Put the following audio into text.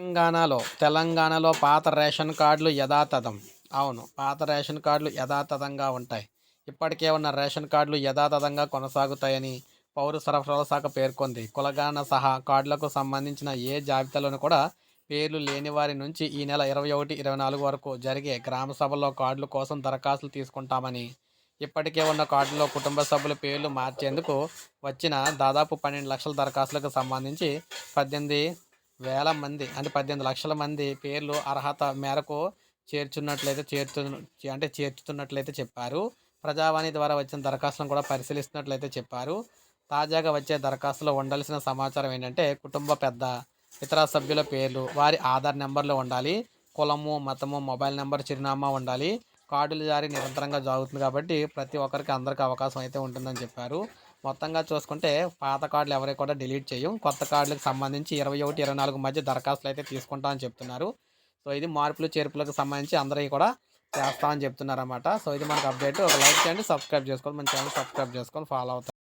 తెలంగాణలో తెలంగాణలో పాత రేషన్ కార్డులు యథాతథం. అవును పాత రేషన్ కార్డులు యథాతథంగా ఉంటాయి. ఇప్పటికే ఉన్న రేషన్ కార్డులు యథాతథంగా కొనసాగుతాయని పౌర సరఫరాల శాఖ పేర్కొంది. కులగాన సహా కార్డులకు సంబంధించిన ఏ జాబితాలోనూ కూడా పేర్లు లేని వారి నుంచి ఈ నెల ఇరవై ఒకటి ఇరవై నాలుగు వరకు జరిగే గ్రామ సభల్లో కార్డుల కోసం దరఖాస్తులు తీసుకుంటామని ఇప్పటికే ఉన్న కార్డులో కుటుంబ సభ్యుల పేర్లు మార్చేందుకు వచ్చిన దాదాపు పన్నెండు లక్షల దరఖాస్తులకు సంబంధించి పద్దెనిమిది వేల మంది అంటే పద్దెనిమిది లక్షల మంది పేర్లు అర్హత మేరకు చేర్చున్నట్లయితే చేర్చు అంటే చేర్చుతున్నట్లయితే చెప్పారు. ప్రజావాణి ద్వారా వచ్చిన దరఖాస్తులను కూడా పరిశీలిస్తున్నట్లయితే చెప్పారు. తాజాగా వచ్చే దరఖాస్తులో ఉండాల్సిన సమాచారం ఏంటంటే కుటుంబ పెద్ద ఇతర సభ్యుల పేర్లు వారి ఆధార్ నెంబర్లు ఉండాలి కులము మతము మొబైల్ నెంబర్ చిరునామా ఉండాలి కార్డుల జారీ నిరంతరంగా జరుగుతుంది కాబట్టి ప్రతి ఒక్కరికి అందరికీ అవకాశం అయితే ఉంటుందని చెప్పారు. మొత్తంగా చూసుకుంటే పాత కార్డులు ఎవరికి కూడా డిలీట్ చేయం కొత్త కార్డులకు సంబంధించి ఇరవై ఒకటి ఇరవై నాలుగు మధ్య దరఖాస్తులు అయితే తీసుకుంటామని చెప్తున్నారు. సో ఇది మార్పులు చేర్పులకు సంబంధించి అందరికీ కూడా చేస్తామని చెప్తున్నారు అనమాట సో ఇది మనకు అప్డేట్. ఒక లైక్ చేయండి సబ్స్క్రైబ్ చేసుకోవాలి మన ఛానల్ సబ్స్క్రైబ్ చేసుకొని ఫాలో అవుతాం